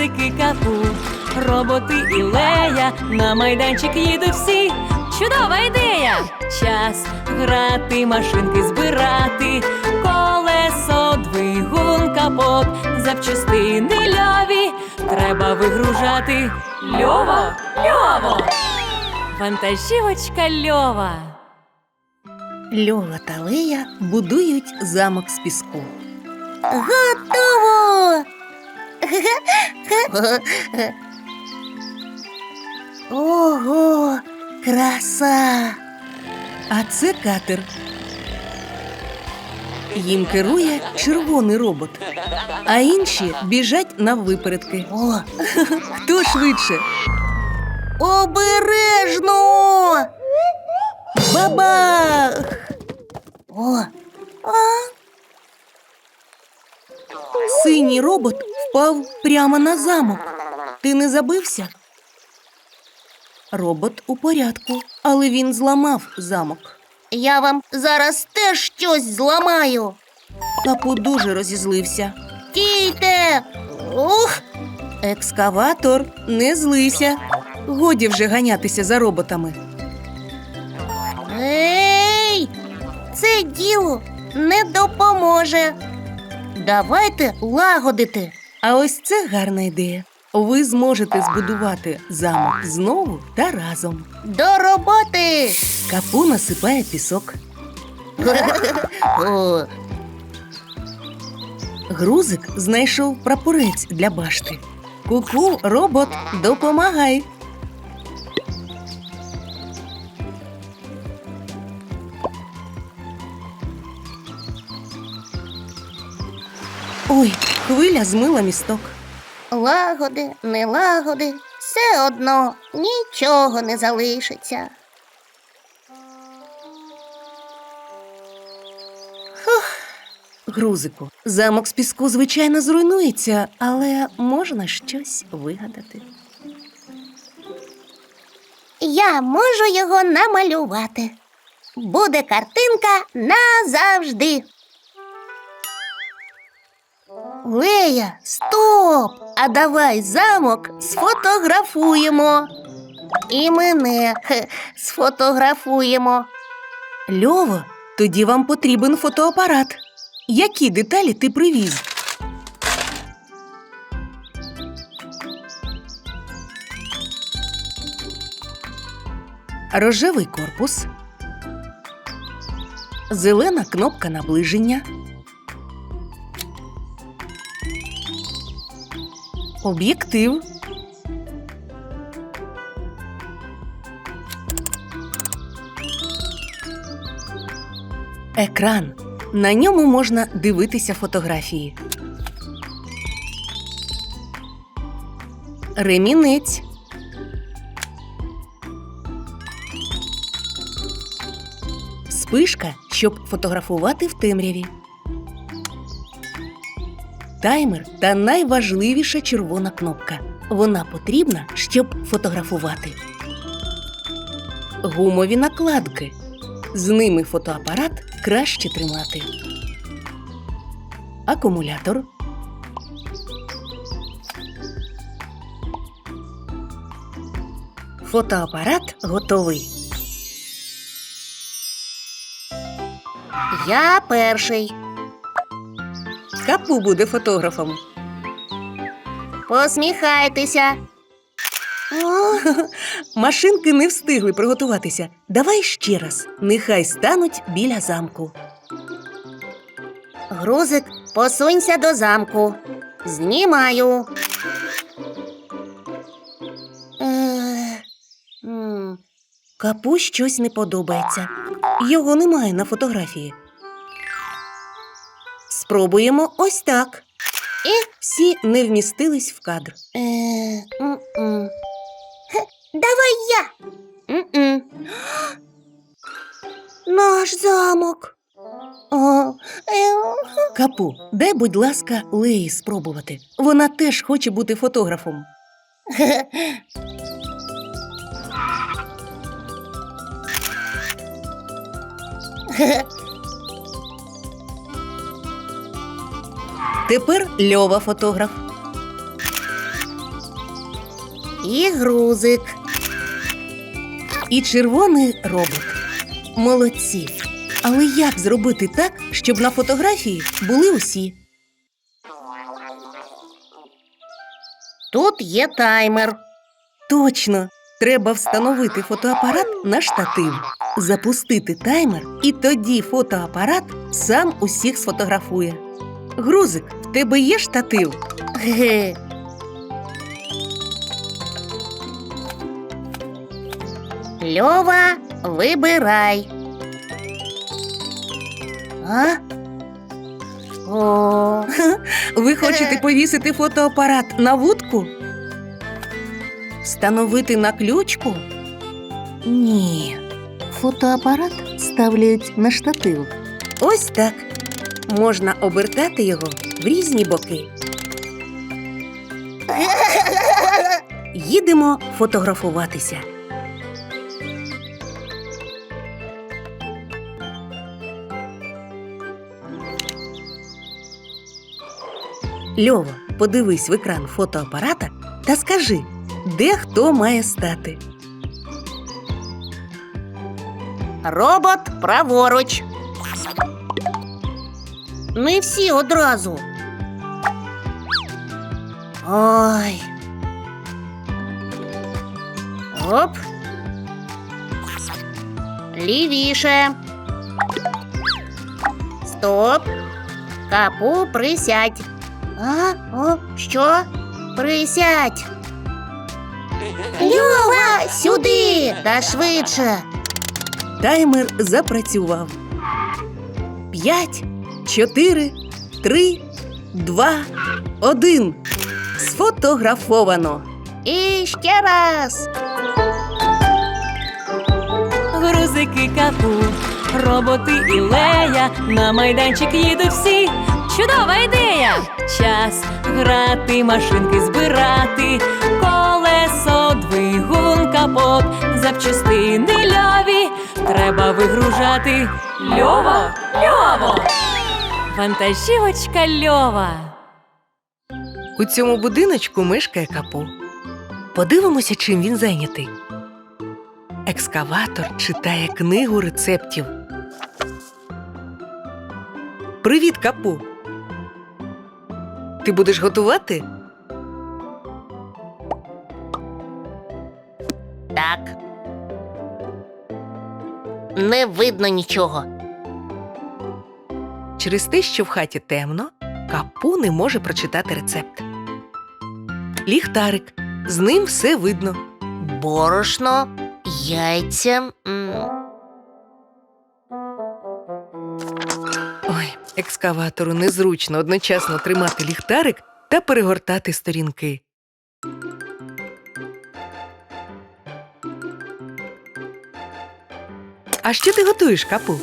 песики капу, роботи і лея, на майданчик їдуть всі. Чудова ідея! Час грати, машинки збирати, колесо, двигун, капот, запчастини льові. Треба вигружати. Льово, льово! Вантажівочка льова. Льова та Лея будують замок з піску. Готово! Ого, краса! А це катер. Їм керує червоний робот, а інші біжать на випередки. О, Хто швидше? обережно! Бабах! О, Синій робот впав прямо на замок. Ти не забився? Робот у порядку, але він зламав замок. я вам зараз теж щось зламаю. Капу дуже розізлився. Стійте! Ух! Екскаватор, не злися. Годі вже ганятися за роботами. Ей! Це діло не допоможе. Давайте лагодити. А ось це гарна ідея. Ви зможете збудувати замок знову та разом. До роботи! Капу насипає пісок. О, Грузик знайшов прапорець для башти. Ку-ку, робот, допомагай. Ой, хвиля змила місток. лагоди, не лагоди, все одно нічого не залишиться. Грузику, замок з піску, звичайно, зруйнується, але можна щось вигадати. Я можу його намалювати. Буде картинка назавжди. Лея, стоп! А давай замок сфотографуємо. І мене хе, сфотографуємо. Льово, тоді вам потрібен фотоапарат. Які деталі ти привіз? Рожевий корпус, зелена кнопка наближення, об'єктив, екран. На ньому можна дивитися фотографії. Ремінець. Спишка, щоб фотографувати в темряві. Таймер та найважливіша червона кнопка. Вона потрібна, щоб фотографувати. Гумові накладки. З ними фотоапарат краще тримати. Акумулятор. Фотоапарат готовий. Я перший. Капу буде фотографом. Посміхайтеся. Машинки не встигли приготуватися. Давай ще раз. Нехай стануть біля замку. грузик, посунься до замку. Знімаю. Е, Капу щось не подобається. Його немає на фотографії. Спробуємо ось так. І? Всі не вмістились в кадр. Е, м-м. Давай я. М-м. Наш замок. О, е, Капу, дай, будь ласка, Леї спробувати. Вона теж хоче бути фотографом. Тепер Льова фотограф. І грузик. і червоний робот. Молодці. Але як зробити так, щоб на фотографії були усі? Тут є таймер. Точно, треба встановити фотоапарат на штатив, запустити таймер, і тоді фотоапарат сам усіх сфотографує. Грузик, в тебе є штатив? Ге. Льова, вибирай. А? О, Ви хочете повісити фотоапарат на вудку? Встановити на ключку? Ні. Фотоапарат ставлять на штатив. Ось так. Можна обертати його в різні боки. Їдемо фотографуватися. Льова, подивись в екран фотоапарата та скажи, де хто має стати. робот праворуч. Не всі одразу. Ой. Оп. Лівіше. Стоп. Капу присядь. А? О, що? Присядь. Льова, сюди! Та швидше. Таймер запрацював. П'ять, чотири, три, два, один. Сфотографовано. І ще раз. Грузики капу, роботи і лея, на майданчик їдуть всі. Чудова ідея! Час грати, машинки збирати, колесо, двигун, капот, запчастини льові. Треба вигружати. Льово, льово! Вантажівочка льова. У цьому будиночку мешкає капу. Подивимося, чим він зайнятий. Екскаватор читає книгу рецептів. Привіт, капу. Ти будеш готувати? Так. Не видно нічого. Через те, що в хаті темно, капу не може прочитати рецепт. Ліхтарик. З ним все видно. Борошно, яйця. Ой, екскаватору незручно одночасно тримати ліхтарик та перегортати сторінки. А що ти готуєш, капу?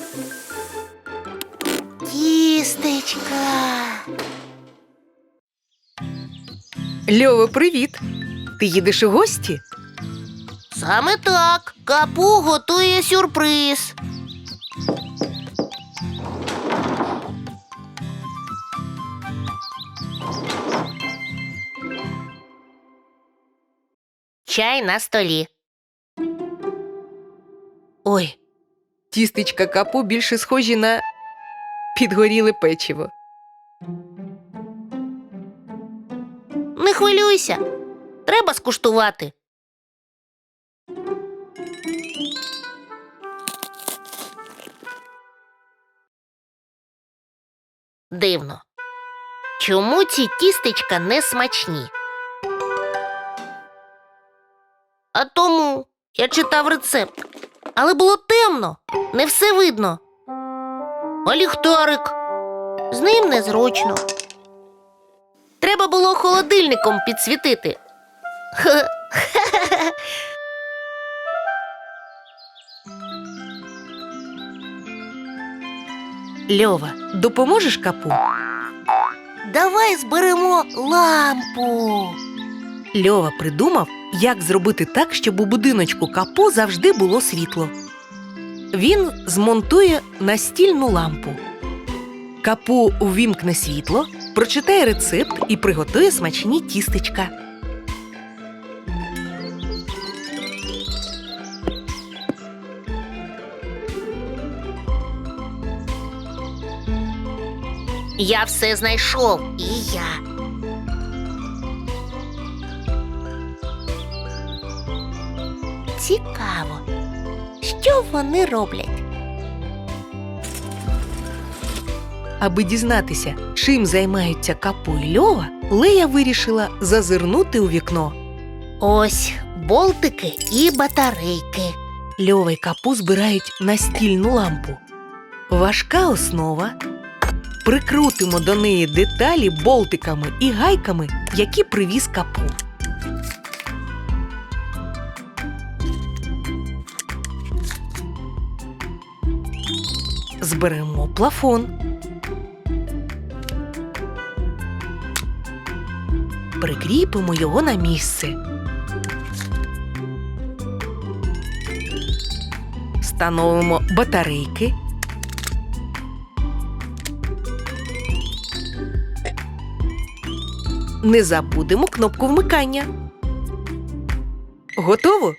Льово, привіт! Ти їдеш у гості? Саме так. Капу готує сюрприз. Чай на столі. Ой, тістечка капу більше схожі на підгоріле печиво. Не хвилюйся. Треба скуштувати. Дивно. Чому ці тістечка не смачні? А тому я читав рецепт, але було темно, не все видно. А ліхтарик з ним незручно. Треба було холодильником підсвітити. Льова, допоможеш капу? Давай зберемо лампу. Льова придумав, як зробити так, щоб у будиночку капу завжди було світло. Він змонтує настільну лампу. Капу увімкне світло, прочитає рецепт і приготує смачні тістечка. Я все знайшов і я. Цікаво, що вони роблять? Аби дізнатися, чим займаються Капу і Льова, Лея вирішила зазирнути у вікно. Ось болтики і батарейки. Льова й Капу збирають настільну лампу. Важка основа. Прикрутимо до неї деталі болтиками і гайками, які привіз капу. Зберемо плафон. Прикріпимо його на місце. Встановимо батарейки. Не забудемо кнопку вмикання. Готово?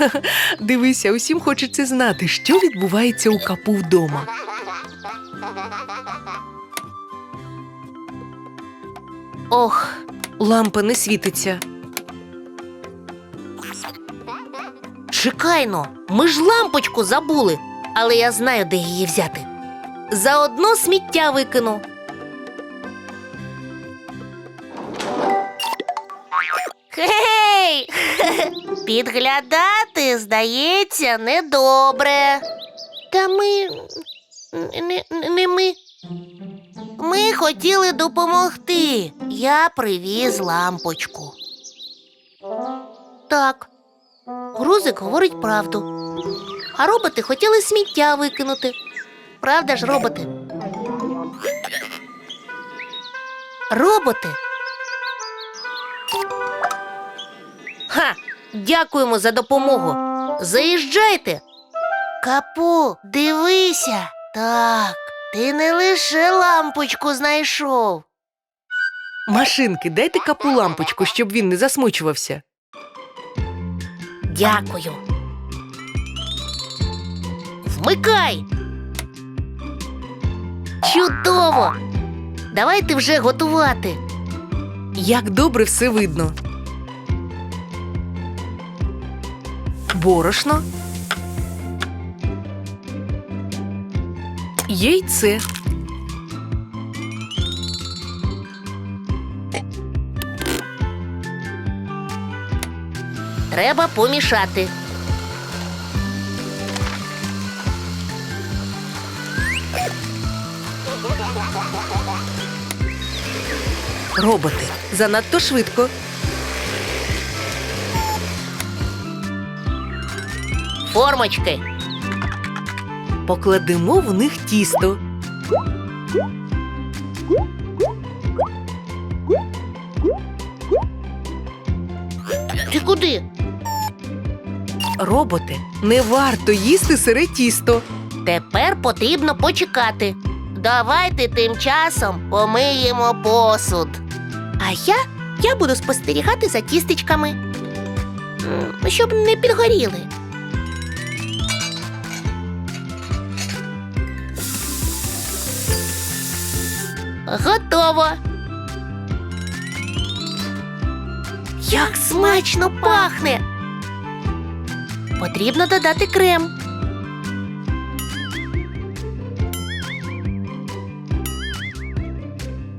Дивися, усім хочеться знати, що відбувається у капу вдома. Ох, Лампа не світиться. чекайно, ми ж лампочку забули, але я знаю, де її взяти. Заодно сміття викину. Гей! Підглядати, здається, недобре. Та ми не, не ми. Ми хотіли допомогти. Я привіз лампочку. Так, Грузик говорить правду. А роботи хотіли сміття викинути. Правда ж, роботи? Роботи. Дякуємо за допомогу. Заїжджайте. Капу, дивися. Так, ти не лише лампочку знайшов. Машинки, дайте капу лампочку, щоб він не засмучувався. Дякую. Вмикай. Чудово. Давайте вже готувати. Як добре все видно. Борошно. Яйце. Треба помішати. Роботи. Занадто швидко. Формочки. Покладемо в них тісто. Ти куди? Роботи. Не варто їсти сире тісто. Тепер потрібно почекати. Давайте тим часом помиємо посуд. А я, я буду спостерігати за тістечками, щоб не підгоріли. Готово. Як смачно пахне. Потрібно додати крем.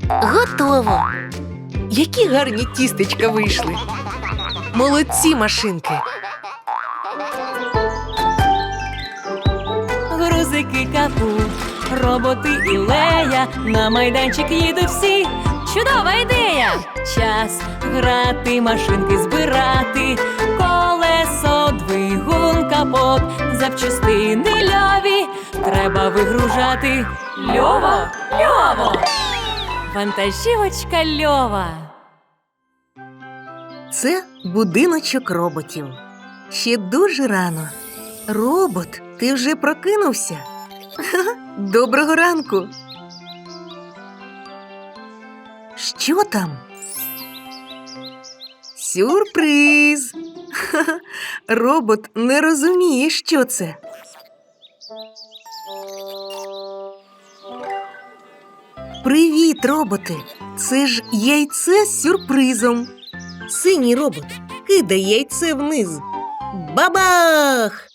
Готово. Які гарні тістечка вийшли. Молодці машинки. Грузики капу, роботи і лея, на майданчик їдуть всі. Чудова ідея! Час грати, машинки збирати, колесо, двигун, капот, запчастини льові. Треба вигружати. Льово, льово! Вантажівочка льова. Це будиночок роботів. Ще дуже рано. Робот, ти вже прокинувся? Доброго ранку. Що там? Сюрприз. Робот не розуміє, що це. Привіт, роботи! Це ж яйце з сюрпризом. Синій робот кидає яйце вниз. Бабах!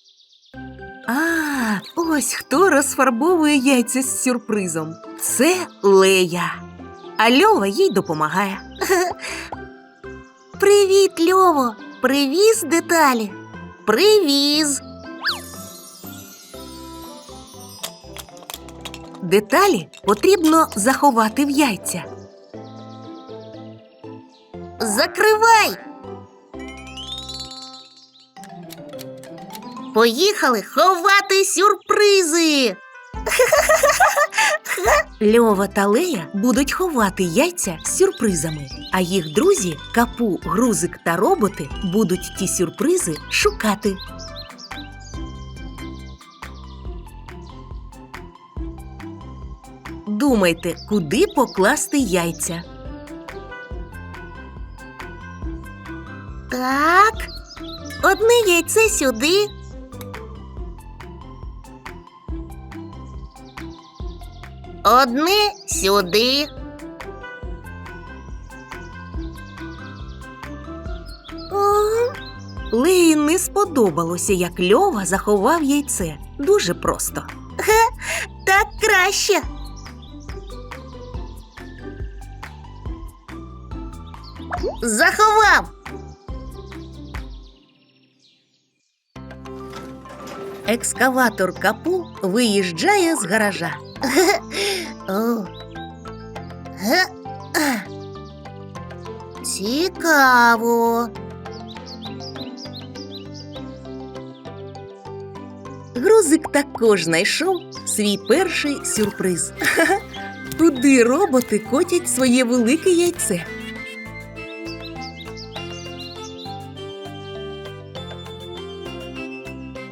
А, ось хто розфарбовує яйця з сюрпризом. Це Лея. А Льова їй допомагає. Привіт, Льово! Привіз деталі? Привіз. Деталі потрібно заховати в яйця. Закривай. Поїхали ховати сюрпризи. Льова та Лея будуть ховати яйця з сюрпризами, а їх друзі Капу, Грузик та роботи будуть ті сюрпризи шукати. Думайте, куди покласти яйця. Так. Одне яйце сюди. Одне сюди. Леї не сподобалося, як Льова заховав яйце. Дуже просто. так краще. Заховав. Екскаватор Капу виїжджає з гаража. О. Ге. А. Цікаво. Грузик також знайшов свій перший сюрприз. Туди роботи котять своє велике яйце.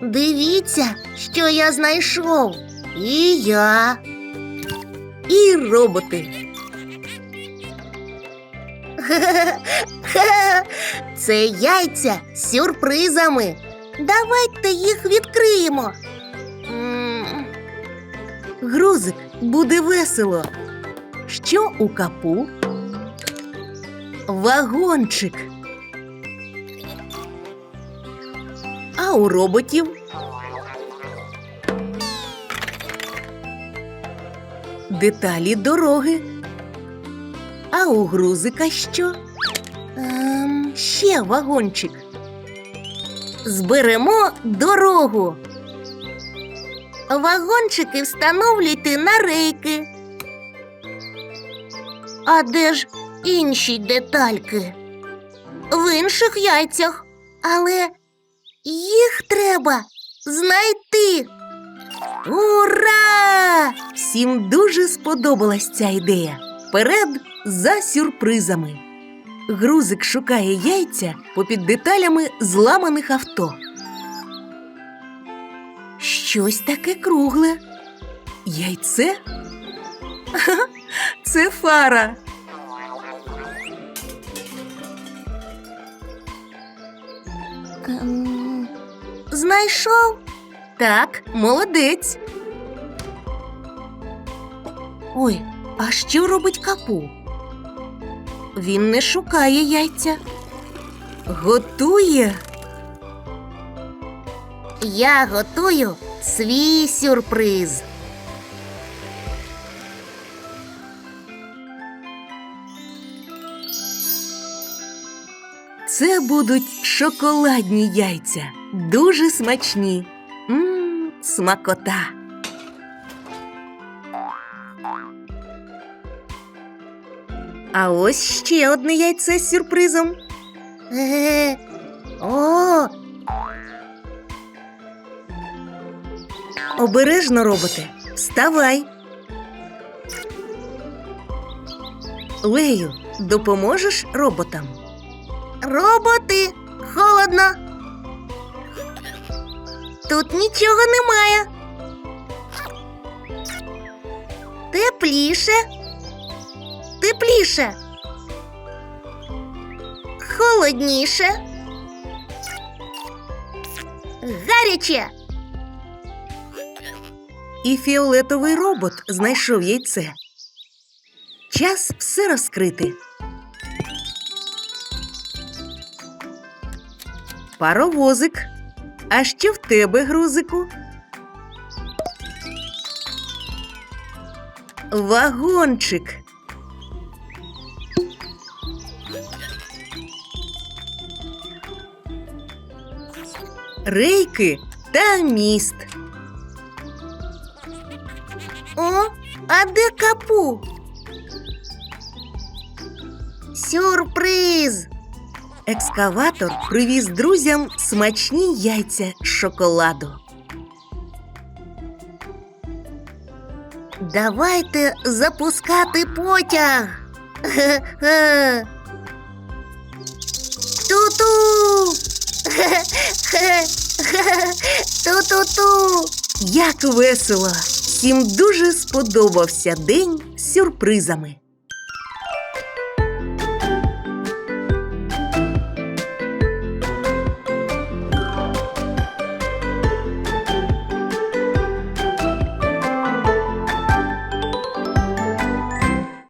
Дивіться, що я знайшов. І я. І роботи. Це яйця сюрпризами. Давайте їх відкриємо. Грузик буде весело. Що у капу? Вагончик. А у роботів? Деталі дороги. А у грузика що? Ем, ще вагончик. Зберемо дорогу. Вагончики встановлюйте на рейки. А де ж інші детальки? В інших яйцях. Але їх треба знайти. Ура! Всім дуже сподобалась ця ідея. Вперед за сюрпризами. Грузик шукає яйця попід деталями зламаних авто. Щось таке кругле. Яйце? Це фара. Ем, Знайшов? Так, молодець. Ой, а що робить капу? Він не шукає яйця. Готує. Я готую свій сюрприз. Це будуть шоколадні яйця. Дуже смачні. Мм, смакота. А ось ще одне яйце з сюрпризом. Е, О, Обережно роботи. Вставай. Лею, допоможеш роботам? роботи, холодно. Тут нічого немає. Тепліше. Тепліше. Холодніше. Гаряче. І фіолетовий робот знайшов яйце. Час все розкрити. Паровозик. А що в тебе, грузику? Вагончик. Рейки та міст. О, а де капу? Сюрприз! Екскаватор привіз друзям смачні яйця з шоколаду. Давайте запускати потяг. Ту-ту. Ту-ту-ту. Як весело! Всім дуже сподобався день з сюрпризами.